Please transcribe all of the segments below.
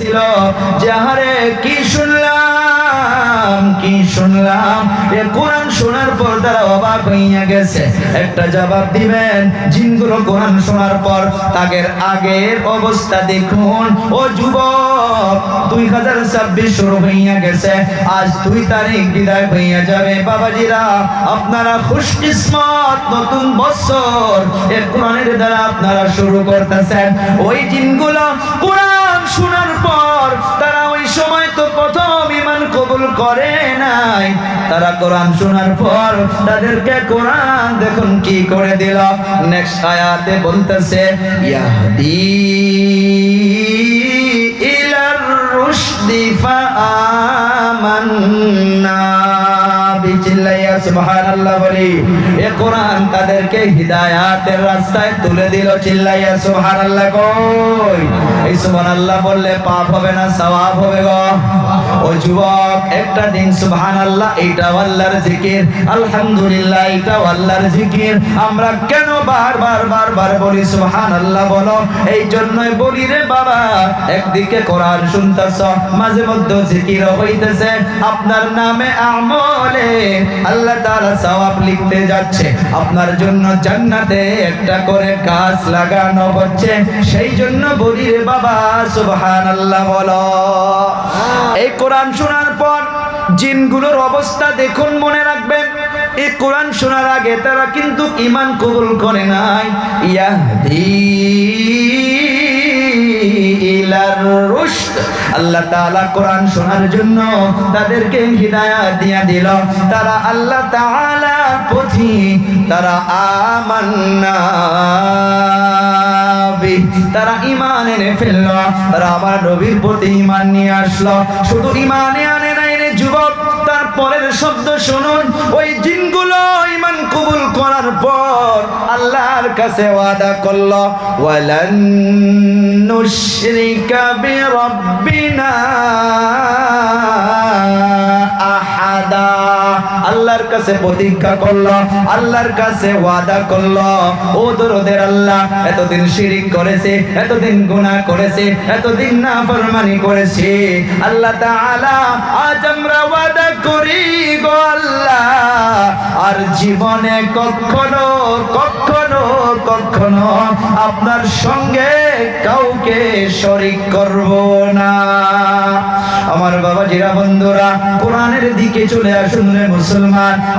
ছিল। যাহারে কি শুনলাম কি শুনলাম? এ কোরআন শোনার পর তারা অবাক হইয়া গেছে একটা জবাব দিবেন, জিনগুলো কোরআন শোনার পর তাদের আগের অবস্থা দেখুন। ও যুবক, দুই হাজার ছাব্বিশ শুরু হইয়া গেছে, আজ দুই তারিখ বিদায় হইয়া যাবে। বাবাজিরা, আপনারা খুশকিসমত নতুন বছর এ কোরআনের দ্বারা আপনারা শুরু করতেছেন। ওই জিনগুলো কোরআন শোনার পর তারা ওই সময় তো প্রথম ইমান কবুল করে নাই। তারা কোরআন শোনার পর তাদেরকে কোরআন দেখুন কি করে দিল। নেক্সট আয়াতে বলতেছে ইয়াহদি। এই বলি এই জন্যই বলি রে বাবা, একদিকে কোরআন মাঝে মধ্যে জিকির হইতেছে। আপনার নামে আমলে আল্লাহ তাআলা সওয়াব লিখতে যাচ্ছে। আপনার জন্য জান্নাতে একটা করে গাছ লাগানো হচ্ছে। সেই জন্য বলি রে বাবা সুবহানাল্লাহ বলো। এই কোরআন শোনার পর জিনগুলোর অবস্থা দেখুন মনে রাখবেন। এই কোরআন শোনার আগে তারা কিন্তু ইমান কবুল করে নাই। ইয়াহদি আল্লাহ তাআলা কোরআন শোনার জন্য তাদেরকে দিয়া দিল। তারা আল্লাহ তাআলা তারা আমান্না। তারা ইমান এনে ফেলল, তারা আমার নবীর প্রতি ইমান নিয়ে আসলো। শুধু ইমানে আনে নাই যুবক। তারপরের শব্দ শুনুন। ওই জিনগুলো ইমান কবুল করার পর আল্লাহর কাছে ওয়াদা করল, ওয়ালান বিরাব্বিনা। আল্লাহর কাছে প্রতিজ্ঞা করল, আল্লাহর কাছে ওয়াদা করল, ও দরদের আল্লাহ, এতদিন শিরিক করেছে, এতদিন গুনাহ করেছে, এতদিন না ফরমানি করেছে। আল্লাহ তাআলা, আজ আমরা ওয়াদা করি গো আল্লাহ। আর জীবনে কখনো কখনো কখনো আপনার সঙ্গে কাউকে শরিক করব না। আমার বাবা জিরা বন্ধুরা, কোরআনের দিকে চলে আসুন রে মুসলমান।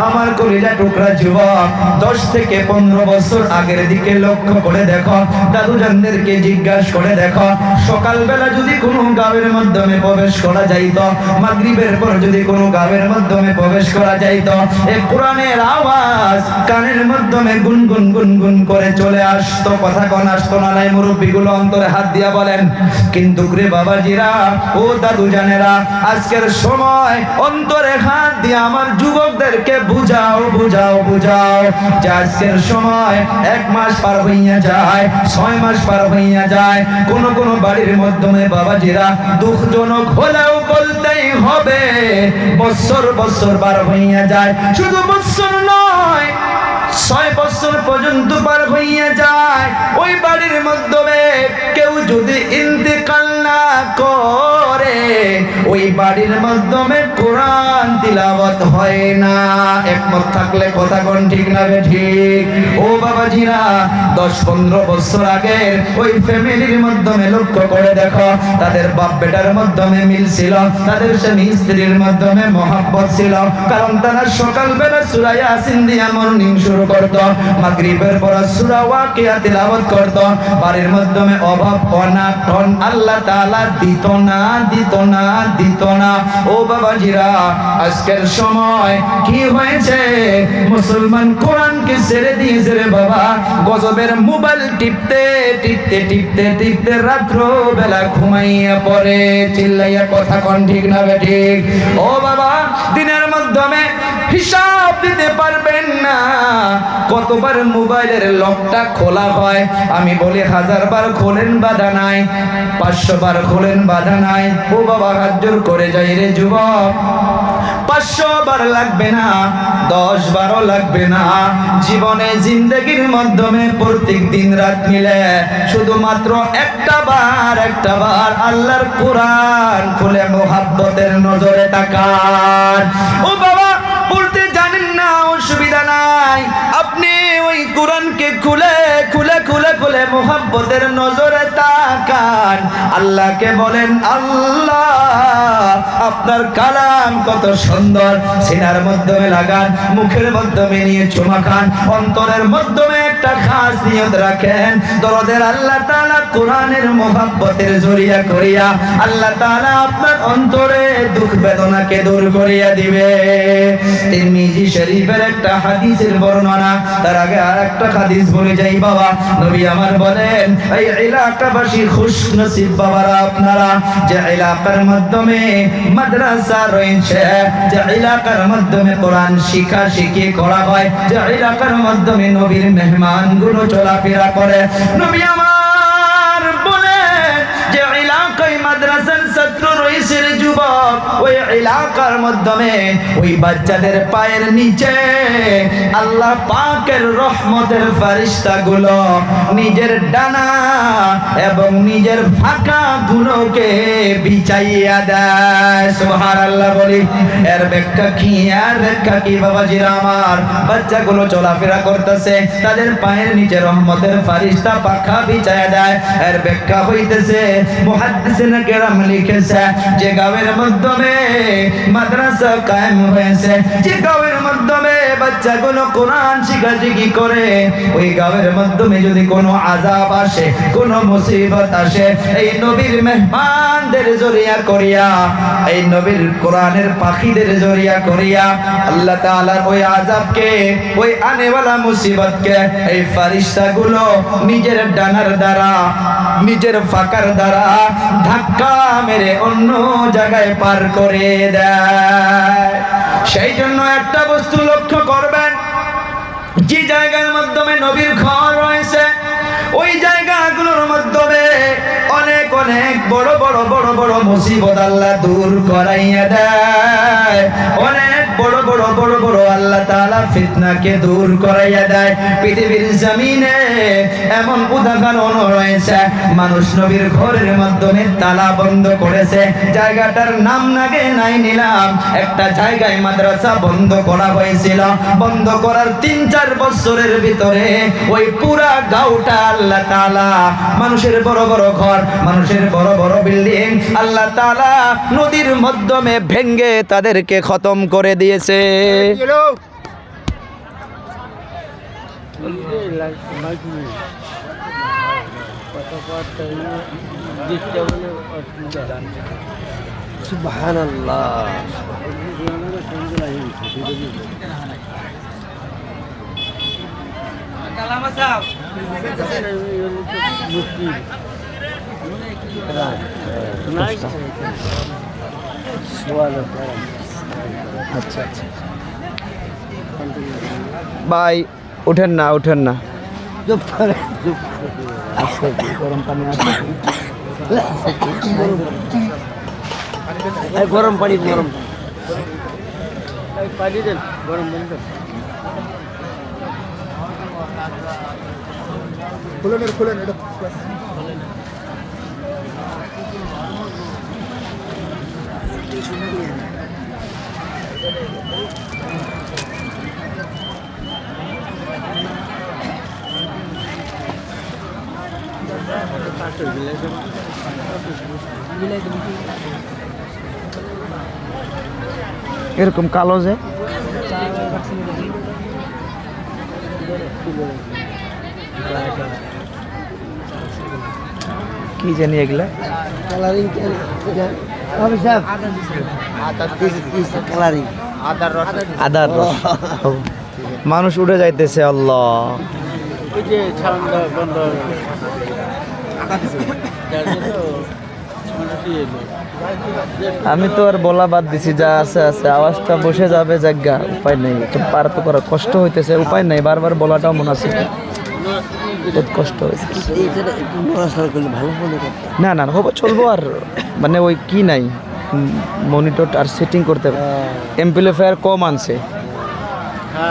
আমার কলিজা টুকরা যুবক, দশ থেকে পনেরো বছর আগের দিকে লক্ষ্য করে দেখো দাদু জানদেরকে জিজ্ঞাসা করে দেখো, সকালবেলা যদি কোনো গাবের মাধ্যমে প্রবেশ করা যাইত, মাগরিবের পর যদি কোনো গাবের মাধ্যমে প্রবেশ করা যাইত, এ কোরআনের আওয়াজ কানের মাধ্যমে গুনগুন গুনগুন করে চলে আসতো, কথা কন আসতো না নাই, মুরব্বীগুলো অন্তরে হাত দিয়া বলেন, কিন্তু রে বাবাজিরা, ও দাদু জানেরা আজকের সময় অন্তরে হাত দিয়ে আমার যুবকদেরকে বুঝাও বুঝাও বুঝাও। যে সময় এক মাস পার হইয়া যায়, ছয় মাস পার হইয়া যায়। কোন কোন বাড়ির মাধ্যমে বাবাজিরা দুঃখজনক হলেও বলতেই হবে বছর বছর পার হইয়া যায়। শুধু বছর নয় ছয় বছর পর্যন্ত পার হইয়া যায়। ওই বাড়ির মাধ্যমে কেউ যদি ইন্তেকাল না করে, ওই বাড়ির মাধ্যমে কোরআন তিলাবত হয় না। একমত থাকলে কথা কোন ঠিক না বে ঠিক? ও বাবাজিরা, দশ পনেরো বছর আগের ওই ফ্যামিলির মাধ্যমে লক্ষ্য করে দেখো, তাদের বাপ বেটার মাধ্যমে মিল ছিল, তাদের স্বামী স্ত্রীর মাধ্যমে মহাব্বত ছিল, কারণ তারা সকালবেলা সুরা ইয়াসিন দিয়া মর্নিং শুরু করত, মাগরিবের পর সূরা ওয়াকিয়া তিলাওয়াত করত। বাড়ির মাধ্যমে অভাব অনাটন আল্লাহ তাআলা দিত না দিত না দিত না। ও বাবাজিরা, আজকের সময় কি হয়েছে? মুসলমান কোরআনকে ছেড়ে দিয়েছে রে বাবা। গজবের মোবাইল টিপতে টিপতে টিপতে টিপতে রাত্র বেলা ঘুমাইয়া পড়ে। চিল্লাইয়া কথা কোন ঠিক না ঠিক। ও বাবা, দিনের মাধ্যমে হিসাব দিতে পারবেন না। কতবার মোবাইলের লকটা খোলা হয়? আমি বলি হাজার বার খোলেন, বাধা নাই। পাঁচশো বার খোলেন, বাধা নাই। ও বাবা, হাত জোর করে যাই রে যুবক। পাঁচশো বার লাগবে না দশ বারও লাগবে না। জীবনে জিন্দগির মাধ্যমে প্রত্যেক দিন রাত মিলে শুধুমাত্র একটা বার একটা বার আল্লাহর কোরআন খুলে মোহাব্বতের নজরে তাকান। ও বাবা পড়তে জানেন না অসুবিধা নাই। আপনি ওই কোরআনকে খুলে খুলে খুলে খুলে মোহাম্মদের নজরে তাকান আল্লাহকে বলেন, আল্লাহ, আপনার কালাম কত সুন্দর। সিনার মাধ্যমে লাগান, মুখের মাধ্যমে নিয়ে চুমা খান, অন্তরের মাধ্যমে একটা খাস নিয়ত রাখেন। দরদের আল্লাহ তাআলা কোরআনের মোহাব্বতের জরিয়া করিয়া, আল্লাহ তাআলা আপনার অন্তরে দুঃখ বেদনাকে দূর করিয়া দিবে। তিরমিজি শরীফের একটা হাদিসের বর্ণনা, তার আগে আর একটা হাদিস বলে যাই বাবা। নবী আমার বলেন, এই এলাকাবাসী খুশ নসিব বাবারা আপনারা, যে এলাকার মাধ্যমে মাদ্রাসা রয়েছে, যে এলাকার মাধ্যমে কোরআন শিক্ষা শিখিয়ে করা হয়, যে এলাকার মাধ্যমে নবীর মেহমানগুলো চলাফেরা করে। নবী আমার বলে, যে এলাকায় মাদ্রাসার ছাত্র রয়েছে যুবক ওই এলাকার মাধ্যমে ওই বাচ্চাদের পায়ের নিচে আল্লাহ পাকের রহমতের ফারিস্তা গুলো নিজের ডানা এবং নিজের ফাঁকা গুলোকে বিছাইয়া দেয়। সুবহানাল্লাহ বলি, এর ব্যাখ্যা কি? আর ব্যাখ্যা কি বাবাজিরা আমার? বাচ্চাগুলো চলাফেরা করতেছে, তাদের পায়ের নিচে রহমতের ফারিস্তা পাখা বিছায়া দেয়। এর ব্যাখ্যা হইতেছে, মুহাদ্দিসিন কেরাম লিখেছে, যে গাঁয়ের মাধ্যমে মাদ্রাসা কায়েম হয়েছে। গাঁয়ের মাধ্যমে বাচ্চাগুলো কোরআন শিখাশিখি করে, ওই গাঁয়ের মাধ্যমে যদি কোনো আজাব আসে, কোনো মুসিবত আসে, এই নবীর মেহমানদের জরিয়া করিয়া, এই নবীর কোরআনের পাখিদের জরিয়া করিয়া, আল্লাহ তাআলার ওই আজাবকে ওই আনেওয়ালা মুসিবতকে, এই ফারিস্তাগুলো নিজের ডানার দ্বারা, নিজের ফাঁকার দ্বারা ধাক্কা মেরে অন্য জায়গায় পার করে দেয়। সেই জন্য একটা বস্তু লক্ষ্য করবেন, যে জায়গার মাধ্যমে নবীর ঘর রয়েছে, ওই জায়গাগুলোর মাধ্যমে অনেক অনেক বড় বড় বড় বড় মুসিবত আল্লাহ দূর করাইয়া দেয়। ফিতনাকে দূর করাইয়া দেয়। পৃথিবীর জমিনে এমন উদাহরণ রয়েছে, মানুষ নবীর ঘরের মাধ্যমে তালা বন্ধ করেছে। জায়গাটার নাম নাগে নাই নিলাম, একটা জায়গায় মাদ্রাসা বন্ধ করা হয়েছিল। বন্ধ করার তিন, চার বছরের ভিতরে ওই পুরা গাঁওটা আল্লাহ তালা মানুষের বড় বড় ঘর, মানুষের বড় বড় বিল্ডিং, আল্লাহ তালা নদীর মাধ্যমে ভেঙ্গে তাদেরকে খতম করে দিয়েছে। সুবহান আল্লাহ আচ্ছা আচ্ছা ভাই উঠেন না উঠেন না। গরম পানি গরম পানি গরম পানি দেন গরম। এরকম কালো যে? কি জানি এগুলা? মানুষ উঠে যাইতেছে আল্লাহ ওই যে সাউন্ড বন্ধ আমি তো আর বলা বাদ দিছি, যা আছে আছে। আওয়াজটা বসে যাবে, জায়গা, উপায় নেই। পার তো করা কষ্ট হইতেছে, উপায় নেই, বারবার বলাটাও মনে আছে। কষ্ট হয়েছে না না হবে, চলবো আর মানে ওই কি নাই। মনিটর আর সেটিং করতে এমপ্লিফায়ার কম আনছে।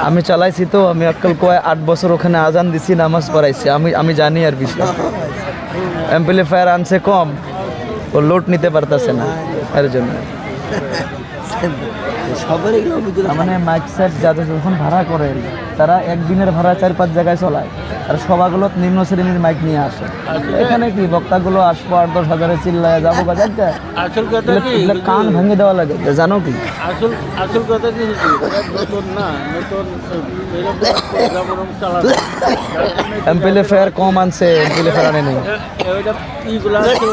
আমি চালাইছি তো, আমি আজকাল কয় আট বছর ওখানে আজান দিছি, নামাজ পড়াইছি। আমি আমি জানি আর বিষয়। এমপ্লিফায়ার আনছে কম ও লোড নিতে পারতেছে না এর জন্য। মানে মাইক সেট যাদের যখন ভাড়া করে তারা একদিনের ভাড়া চার পাঁচ জায়গায় চলায়। আর সবাগুলো নিম্ন শ্রেণির মাইক নিয়ে আসে। এখানে কি বক্তাগুলো আসব আট দশ হাজারে চিল্লায় যাব বাজার যায় আসল কথা কি? কান ভেঙে দেওয়া লাগে জানো কি? আসল আসল কথা কি নতুন না নতুন কম আনছে আনে নেই। আছে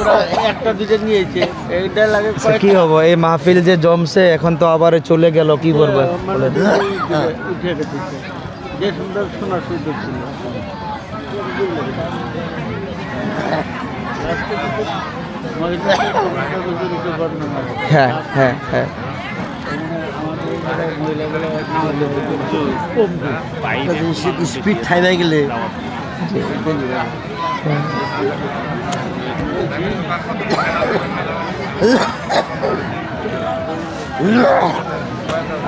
একটা দুটো নিয়েছে। এইটা লাগে আচ্ছা, কি হব? এই মাহফিল যে জমছে এখন তো আবার চলে গেল কি করবে? মানে উঠে গেছে যে সুন্দর শোনার সুযোগ ছিল। হ্যাঁ হ্যাঁ হ্যাঁ। স্পিড গেলে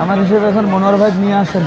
আমার হিসেবে এখন মনোহর ভাই নিয়ে আসেন।